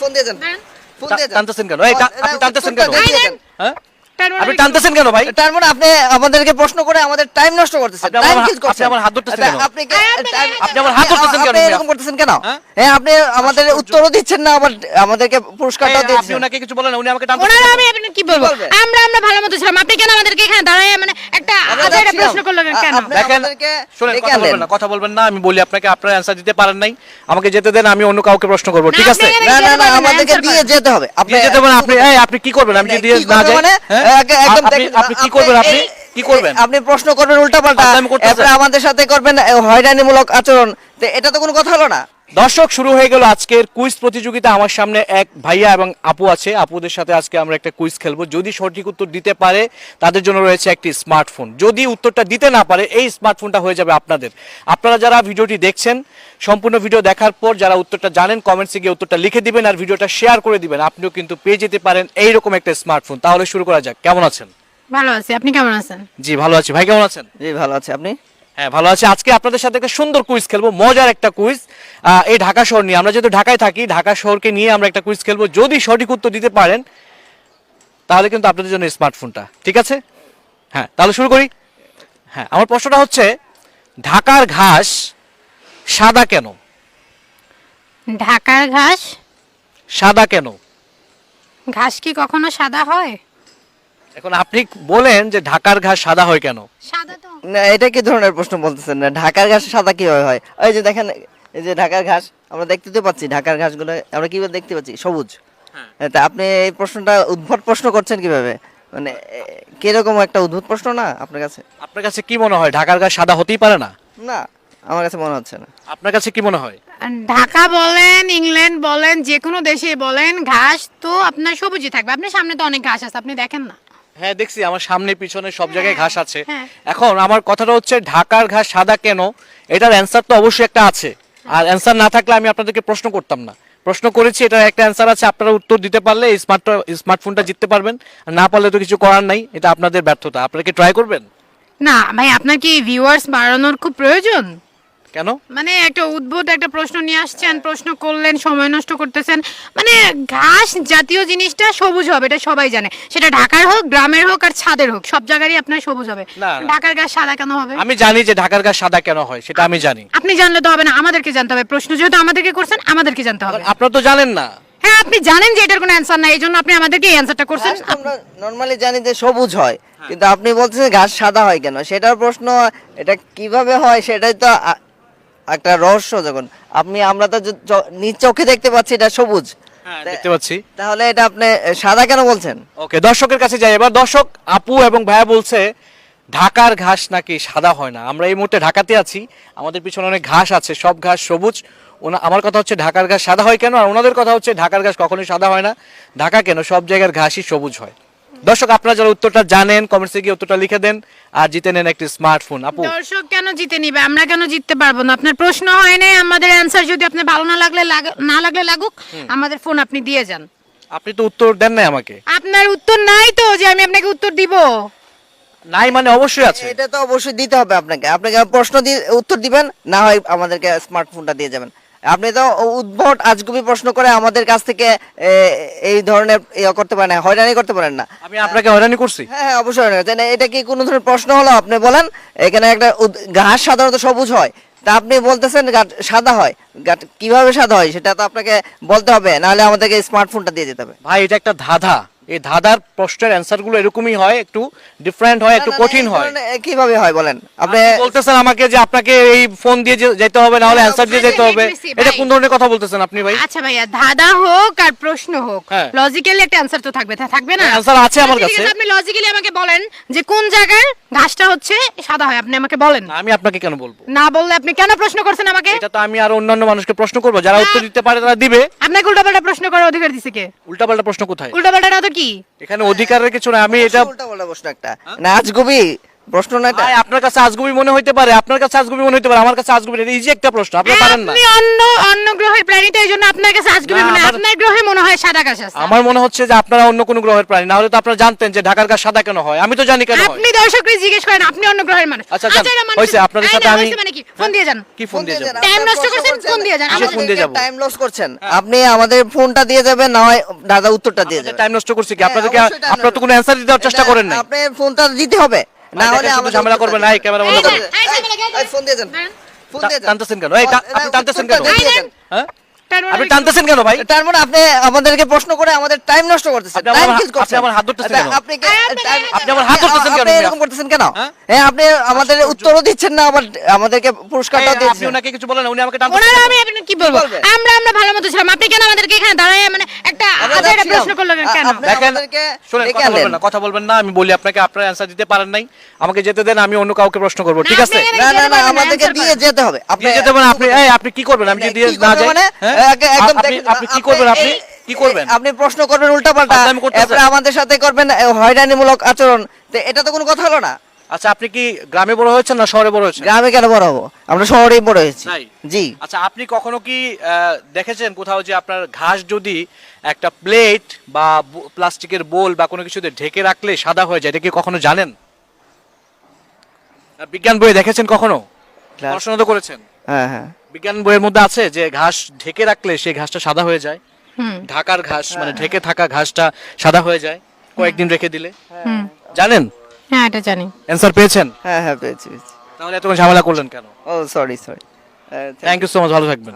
Phone দিয়ে যান। হ্যাঁ? ফোন দিয়ে যান। টানতেছেন কেন? টানতেছেন কেন হ্যাঁ? আপনি টানতেছেন কেন ভাই? তার মানে আপনি আমাদেরকে প্রশ্ন করে আমাদের টাইম নষ্ট করতেছেন। টাইম কিল করছেন। আপনি আমার হাত ধরতেছেন কেন? আপনি আপনি- আমার হাত ধরতেছেন কেন? আপনি এরকম করতেছেন কেন? হ্যাঁ? হ্যাঁ আপনি আমাদের উত্তরও দিচ্ছেন না আবার আমাদেরকে পুরস্কারটাও এই, আপনি ওনাকে কিছু বলেন উনি আমাকে ওনারা আমি আপনাকে কি বলব? আমরা আমরা ভালো মতো ছিলাম। আপনি কেন আমাদেরকে এখানে দাঁড়ায় মানে একটা প্রশ্ন করলেন কেন? দেখেন শুনেন কথা বলবেন না কথা বলবেন না আমি বলি আপনাকে আপনার অ্যান্সার দিতে পারেন নাই। আমাকে যেতে দেন আমি অন্য কাউকে প্রশ্ন করব ঠিক আছে? আপনি না না না আমাদেরকে দিয়ে যেতে হবে। আপনি যেতে পারেন আপনি এই আপনি কি করবেন? আমি যদি না যাই মানে? হ্যাঁ? একদম আপনি কি করবেন আপনি? কি করবেন? আপনি প্রশ্ন করবেন উল্টা পাল্টা আপনি আমাদের সাথে করবেন হয়রানিমূলক আচরণ। এটা তো কোনো কথা হলো না? দর্শক শুরু হয়ে গেল আজকের কুইজ প্রতিযোগিতা। আমার সামনে এক ভাইয়া এবং আপু আছে। আপুদের সাথে আজকে আমরা একটা কুইজ খেলব। যদি সঠিক উত্তর দিতে পারে তাদের জন্য রয়েছে একটি স্মার্টফোন। যদি উত্তরটা দিতে না পারে এই স্মার্টফোনটা হয়ে যাবে আপনাদের। আপনারা যারা ভিডিওটি দেখছেন সম্পূর্ণ ভিডিও দেখার পর যারা উত্তরটা জানেন কমেন্টসে গিয়ে উত্তরটা লিখে দিবেন আর ভিডিওটা শেয়ার করে দিবেন। আপনিও কিন্তু পেয়ে যেতে পারেন এইরকম একটা স্মার্টফোন। তাহলে শুরু করা যাক। কেমন আছেন? ভালো আছি। আপনি কেমন আছেন? জি ভালো আছি। ভাই কেমন আছেন? জি ভালো আছে। আপনি? হ্যাঁ ভালো আছে। আজকে আপনাদের সাথে একটা সুন্দর কুইজ খেলব মজার একটা কুইজ এই ঢাকা শহর নিয়ে। আমরা যেহেতু ঢাকায় থাকি ঢাকা শহরকে নিয়ে আমরা একটা কুইজ খেলব। যদি সঠিক উত্তর দিতে পারেন তাহলে কিন্তু আপনাদের জন্য স্মার্টফোনটা ঠিক আছে? হ্যাঁ তাহলে শুরু করি। হ্যাঁ আমার প্রশ্নটা হচ্ছে ঢাকার ঘাস সাদা কেন? ঢাকার ঘাস? সাদা কেন? ঘাস কি কখনো সাদা হয়? এখন আপনি বলেন যে ঢাকার ঘাস সাদা হয় কেন। সাদা না এটা কি ধরনের প্রশ্ন বলতেছেন? না ঢাকার ঘাস সাদা কীভাবে হয়? ওই যে দেখেন এই যে ঢাকার ঘাস আমরা দেখতে তো পাচ্ছি ঢাকার ঘাসগুলো আমরা কীভাবে দেখতে পাচ্ছি? সবুজ। হ্যাঁ, তা আপনি এই প্রশ্নটা উদ্ভট প্রশ্ন করছেন কীভাবে? মানে কীরকম একটা উদ্ভট প্রশ্ন না আপনার কাছে? আপনার কাছে কি মনে হয় ঢাকার ঘাস সাদা হতেই পারে না? না আমার কাছে মনে হচ্ছে না। আপনার কাছে কি মনে হয়? ঢাকা বলেন ইংল্যান্ড বলেন যে কোনো দেশে বলেন ঘাস তো আপনার সবুজই থাকবে। আপনার সামনে তো অনেক ঘাস আছে আপনি দেখেন না। হ্যাঁ দেখছি আমার সামনে পিছনে সব জায়গায় ঘাস আছে। হ্যাঁ। এখন আমার কথাটা হচ্ছে ঢাকার ঘাস সাদা কেন? এটার অ্যান্সার তো অবশ্যই একটা আছে। আর অ্যান্সার না থাকলে আমি আপনাদেরকে প্রশ্ন করতাম না। প্রশ্ন করেছি এটার একটা অ্যান্সার আছে আপনারা উত্তর দিতে পারলে স্মার্ট স্মার্টফোনটা জিততে পারবেন। আর না পারলে তো কিছু করার নাই এটা আপনাদের ব্যর্থতা। আপনারা কি ট্রাই করবেন? না ভাই আপনার কি ভিউয়ার্স বাড়ানোর খুব প্রয়োজন? কেন? মানে একটা উদ্ভুত একটা প্রশ্ন নিয়ে আসছেন প্রশ্ন করলেন সময় নষ্ট করতেছেন। মানে ঘাস জাতীয় জিনিসটা সবুজ হবে এটা সবাই জানে। সেটা ঢাকার হোক গ্রামের হোক আর ছাদের হোক সব জায়গারই আপনার সবুজ হবে। না, না। ঢাকার ঘাস সাদা কেন হবে? আমি জানি যে ঢাকার ঘাস সাদা কেন হয় সেটা আমি জানি। আপনি জানলে তো হবে না আমাদেরকে জানতে হবে। প্রশ্ন যেহেতু আমাদেরকে করছেন আমাদেরকে জানতে হবে। আপনারা তো জানেন না। হ্যাঁ আপনি জানেন যে এটার কোনো অ্যান্সার নাই এই জন্য আপনি আমাদেরকে এই অ্যান্সারটা করছেন। ঘাস তো আমরা নর্মালি জানি যে সবুজ হয় কিন্তু আপনি বলতেছেন ঘাস সাদা হয় কেন? সেটার প্রশ্ন এটা কীভাবে হয় সেটাই তো আ- একটা রহস্য যখন আপনি আমরা তো নিজ চোখে দেখতে পাচ্ছি এটা সবুজ। হ্যাঁ দেখতে পাচ্ছি। তাহলে এটা আপনি সাদা কেন বলছেন? ওকে দর্শকের কাছে যাই। এবার দর্শক আপু এবং ভাইয়া বলছে ঢাকার ঘাস নাকি সাদা হয় না? আমরা এই মুহূর্তে ঢাকাতে আছি। আমাদের পিছনে অনেক ঘাস আছে সব ঘাস সবুজ। ওনা আমার কথা হচ্ছে ঢাকার ঘাস সাদা হয় কেন? আর ওনাদের কথা হচ্ছে ঢাকার ঘাস কখনোই সাদা হয় না। ঢাকা কেন? সব জায়গার ঘাসই সবুজ হয়। দর্শক আপনারা যারা উত্তরটা জানেন কমেন্টসে গিয়ে উত্তরটা লিখে দেন আর জিতে নেন একটি স্মার্টফোন আপু? দর্শক কেন জিতে নিবে? আমরা কেন জিততে পারব না? আপনার প্রশ্ন হয় নাই আমাদের অ্যান্সার যদি আপনার ভালো না লাগলে না লাগলে লাগুক আমাদের ফোন আপনি দিয়ে যান। আপনি তো উত্তর দেন নাই আমাকে। আপনার উত্তর নাই তো যে আমি আপনাকে উত্তর দিব। নাই মানে অবশ্যই আছে। এটা তো অবশ্যই দিতে হবে আপনাকে। আপনাকে প্রশ্ন দিয়ে উত্তর দিবেন না হয় আমাদেরকে স্মার্টফোনটা দিয়ে যাবেন। আপনি তো উদ্ভট আজগুবি প্রশ্ন করে আমাদের কাছ থেকে এই ধরনের ইয়ে করতে পারেন না হয়রানি করতে পারেন না। আমি আপনাকে হয়রানি করছি। হ্যাঁ হ্যাঁ, অবশ্যই হয়রানি না, এটা কি কোনো ধরনের প্রশ্ন হলো? আপনি বলেন এখানে একটা ঘাস সাধারণত সবুজ হয়। তা আপনি বলতেছেন সাদা হয়। কীভাবে সাদা হয় সেটা তো আপনাকে বলতে হবে নাহলে আমাদেরকে স্মার্টফোনটা দিয়ে যেতে হবে। ভাই এটা একটা ধাঁধা। এই ধাঁধার প্রশ্নের অ্যান্সারগুলো এরকমই হয় একটু ডিফারেন্ট হয় একটু কঠিন হয়। কীভাবে হয় বলেন। আপনি বলতেছেন আমাকে যে আপনাকে এই ফোন দিয়ে যেতে হবে না হলে অ্যান্সার দিয়ে যেতে হবে। এটা কোন ধরনের কথা বলতেছেন আপনি ভাই? আচ্ছা ভাইয়া ধাঁধা হোক আর প্রশ্ন হোক। লজিক্যালি একটা অ্যান্সার তো থাকবে থাকবে না? অ্যান্সার আছে আমার কাছে। আপনি লজিক্যালি আমাকে বলেন যে কোন জায়গার ঘাসটা হচ্ছে সাদা হয় আপনি আমাকে বলেন। না, আমি আপনাকে কেন বলব? না বললে আপনি কেন প্রশ্ন করছেন আমাকে? এটা তো আমি আর অন্যান্য মানুষকে প্রশ্ন করব যারা উত্তর দিতে পারে তারা দিবে। আপনাকে উল্টাপাল্টা প্রশ্ন করার অধিকার দিছে কে? উল্টাপাল্টা প্রশ্ন কোথায়? উল্টাপাল্টা না তো কি? এখানে অধিকারের কিছু না আমি এটা উল্টা বলা প্রশ্ন একটা। নাচ আজগুবি প্রশ্ন না এটা ভাই, আপনার কাছে আজগুবি মনে হইতে পারে আপনার কাছে আজগুবি মনে হইতে পারে আমার কাছে আজগুবি ইজি একটা প্রশ্ন আপনি পারেন না। আপনি অন্য অন্য গ্রহের প্রাণী তো আপনার কাছে আজকে না, মানে আপনার গ্রহে মনে হয় সাদা ঘাস আছে। আমার মনে হচ্ছে যে আপনারা অন্য কোনো গ্রহের প্রাণী না হলে তো আপনারা জানতেন যে ঢাকার সাদা কেন হয়। আমি তো জানি কেন হয়। আপনি দর্শককে জিজ্ঞেস করেন আপনি অন্য গ্রহের মানুষ। আচ্ছা, যান। এরা মানুষ- হয়েছে, আপনাদের এই সাথে না, আমি- হয়েছে মানে কি? ফোন দিয়ে যান। কি ফোন দিয়ে যাব Time নষ্ট করছেন, ফোন দিয়ে যান। কিসের ফোন দিয়ে যাব? টাইম লস করছেন। আপনি আমাদের ফোনটা দিয়ে যাবেন না হয় দাদা উত্তরটা দিয়ে যাবেন। টাইম নষ্ট করছি কি? হ্যাঁ, আপনাদেরকে অবশ্যই time আপনারা তো কোনো অ্যান্সার দিতে চেষ্টা করেন না আপনি ফোনটা দিতে হবে। না হলে আমরা ঝামেলা দিন। না, এই ক্যামেরা বন্ধ করে ফোন দিয়ে দেন। ফোন দিয়ে দেন টানতেছেন কেন? এই, আপনি টানতেছেন কেন? হ্যাঁ আপনি টানতেছেন কেন ভাই? তার মানে আপনি আমাদেরকে প্রশ্ন করে আমাদের টাইম নষ্ট করতেছেন। টাইম কিল করছেন। আপনি আমার হাত ধরতেছেন আচ্ছা, কেন? আপনি আপনি- আমার হাত ধরতেছেন কেন? আপনি এরকম করতেছেন কেন? হ্যাঁ? হ্যাঁ আপনি আমাদের উত্তরও দিচ্ছেন না আবার আমাদেরকে পুরস্কারটাও আপনি দিচ্ছেন। ওনাকে কিছু বলেন উনি আমাকে টানতেছেন ওনারা আমি আপনাকে কি বলব? আমরা আমরা ভালো মতো ছিলাম। আপনি কেন আমাদেরকে এখানে দাঁড়ায় মানে একটা প্রশ্ন করলেন কেন? দেখেন আমাদেরকে শুনেন কথা বলবেন না কথা বলবেন না আমি বলি আপনাকে আপনার অ্যান্সার দিতে পারেন নাই। আমাকে যেতে দেন আমি অন্য কাউকে প্রশ্ন করব ঠিক আছে? আপনি না না না আমাদেরকে দিয়ে যেতে হবে। আপনি যেতে পারেন আপনি এই আপনি কি করবেন? আমি যদি দিয়ে না যাই মানে? হ্যাঁ? একদম আপনি দেখেন, আপনি কি করবেন আপনি? এই- কি করবেন? এই- আপনি প্রশ্ন করবেন উল্টা পাল্টা ফাজলামি করতেছেন। এরপরে আমাদের সাথে করবেন হয়রানিমূলক আচরণ। এটা তো কোনো কথা হলো না। আচ্ছা আপনি কি গ্রামে বড় হয়েছেন না শহরে বড় হয়েছেন? গ্রামে কেন বড় হব? আমরা শহরেই বড় হয়েছি। জি। আচ্ছা আপনি কখনো কি দেখেছেন কোথাও যে আপনার ঘাস যদি একটা প্লেট বা প্লাস্টিকের বোল বা কোনো কিছুতে ঢেকে রাখলে সাদা হয়ে যায় এটা কি কখনো জানেন? বিজ্ঞান বইয়ে দেখেছেন কখনো? পড়াশোনা তো করেছেন। হ্যাঁ হ্যাঁ। বিজ্ঞান বইয়ের মধ্যে আছে যে ঘাস ঢেকে রাখলে সেই ঘাসটা সাদা হয়ে যায়। হুম। ঢাকার ঘাস মানে ঢেকে থাকা ঘাসটা সাদা হয়ে যায় কয়েকদিন রেখে দিলে। হুম। জানেন? হ্যাঁ এটা জানি। অ্যান্সার পেয়েছেন? হ্যাঁ হ্যাঁ পেয়েছি পেয়েছি। তাহলে এত ঝামেলা করলেন কেন? ও sorry sorry thank you so much ভালো থাকবেন।